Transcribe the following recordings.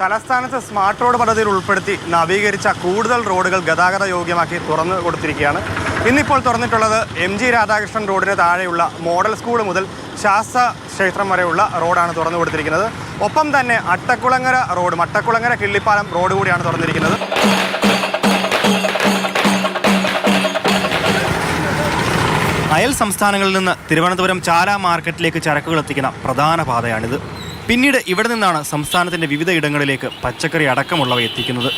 തലസ്ഥാനത്ത് smart road പദ്ധതിയിൽ ഉൾപ്പെടുത്തി നവീകരിച്ച കൂടുതൽ റോഡുകൾ ഗതാഗത യോഗ്യമാക്കി തുറന്നു കൊടുത്തിരിക്കുകയാണ്. ഇന്നിപ്പോൾ തുറന്നിട്ടുള്ളത് എം ജി രാധാകൃഷ്ണൻ റോഡിന് താഴെയുള്ള മോഡൽ സ്കൂൾ മുതൽ ശാസ്ത്ര ക്ഷേത്രം വരെയുള്ള റോഡാണ് തുറന്നു കൊടുത്തിരിക്കുന്നത്. ഒപ്പം തന്നെ അട്ടക്കുളങ്ങര റോഡ് അട്ടക്കുളങ്ങര കിള്ളിപ്പാലം റോഡ് കൂടിയാണ് തുറന്നിരിക്കുന്നത്. അയൽ സംസ്ഥാനങ്ങളിൽ നിന്ന് തിരുവനന്തപുരം ചാല മാർക്കറ്റിലേക്ക് ചരക്കുകൾ എത്തിക്കുന്ന പ്രധാന പാതയാണിത്. പിന്നീട് ഇവിടെ നിന്നാണ് സംസ്ഥാനത്തിന്റെ വിവിധ ഇടങ്ങളിലേക്ക് പച്ചക്കറി അടക്കമുള്ളവ എത്തിക്കുന്നത്.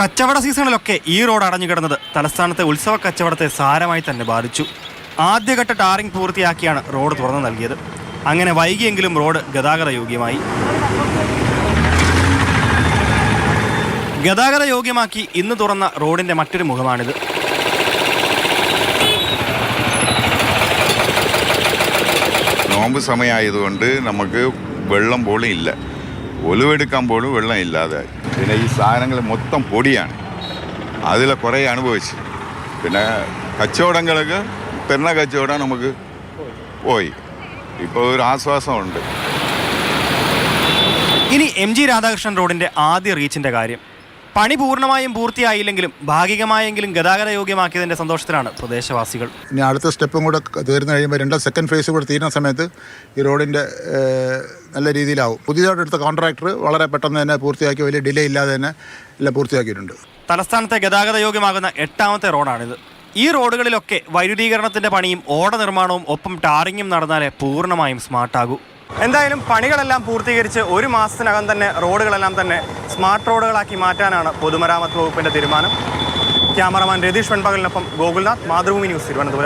കച്ചവട സീസണിലൊക്കെ ഈ റോഡ് അടഞ്ഞു കിടന്നത് തലസ്ഥാനത്തെ ഉത്സവ കച്ചവടത്തെ സാരമായി തന്നെ ബാധിച്ചു. ആദ്യഘട്ട ടാറിംഗ് പൂർത്തിയാക്കിയാണ് റോഡ് തുറന്നു നൽകിയത്. അങ്ങനെ വൈകിയെങ്കിലും റോഡ് ഗതാഗത യോഗ്യമായി. ഗതാഗത യോഗ്യമാക്കി ഇന്ന് തുറന്ന റോഡിന്റെ മറ്റൊരു മുഖമാണിത്. നോമ്പ് സമയമായതുകൊണ്ട് നമുക്ക് വെള്ളം പോലും ഇല്ല. ഒലുവെടുക്കാൻ പോലും വെള്ളം ഇല്ലാതായി പിന്നെ ഈ സാധനങ്ങൾ മൊത്തം പൊടിയാണ്. അതിൽ കുറേ അനുഭവിച്ചു. പിന്നെ കച്ചവടങ്ങൾക്ക് പെരുന്ന കച്ചവടം നമുക്ക് പോയി. ഇപ്പോൾ ഒരു ആശ്വാസമുണ്ട്. ഇനി എം ജി രാധാകൃഷ്ണൻ റോഡിന്റെ ആദ്യ റീച്ചിന്റെ കാര്യം. പണി പൂർണമായും പൂർത്തിയായില്ലെങ്കിലും ഭാഗികമായെങ്കിലും ഗതാഗത യോഗ്യമാക്കിയതിന്റെ സന്തോഷത്തിലാണ് പ്രദേശവാസികൾ. ഇനി അടുത്ത സ്റ്റെപ്പും കൂടെ തീർന്നു കഴിയുമ്പോൾ രണ്ടാം സെക്കൻഡ് ഫേസ് കൂടെ തീരുന്ന സമയത്ത് ഈ റോഡിന്റെ നല്ല രീതിയിലാവും. പുതിയതായിട്ട് എടുത്ത കോൺട്രാക്ടർ വളരെ പെട്ടെന്ന് തന്നെ പൂർത്തിയാക്കി വലിയ ഡിലേ ഇല്ലാതെ തന്നെ എല്ലാം പൂർത്തിയാക്കിയിട്ടുണ്ട്. തലസ്ഥാനത്തെ ഗതാഗത യോഗ്യമാകുന്ന എട്ടാമത്തെ റോഡാണിത്. ഈ റോഡുകളിലൊക്കെ വൈദ്യുതീകരണത്തിന്റെ പണിയും ഓട നിർമ്മാണവും ഒപ്പം ടാറിങ്ങും നടന്നാലേ പൂർണമായും സ്മാർട്ടാകൂ. എന്തായാലും പണികളെല്ലാം പൂർത്തീകരിച്ച് ഒരു മാസത്തിനകം തന്നെ റോഡുകളെല്ലാം തന്നെ സ്മാർട്ട് റോഡുകളാക്കി മാറ്റാനാണ് പൊതുമരാമത്ത് വകുപ്പിന്റെ തീരുമാനം. ക്യാമറമാൻ രതീഷ് വെൺപകലിനൊപ്പം ഗോകുൽനാഥ് മാതൃഭൂമി ന്യൂസ് തിരുവനന്തപുരം.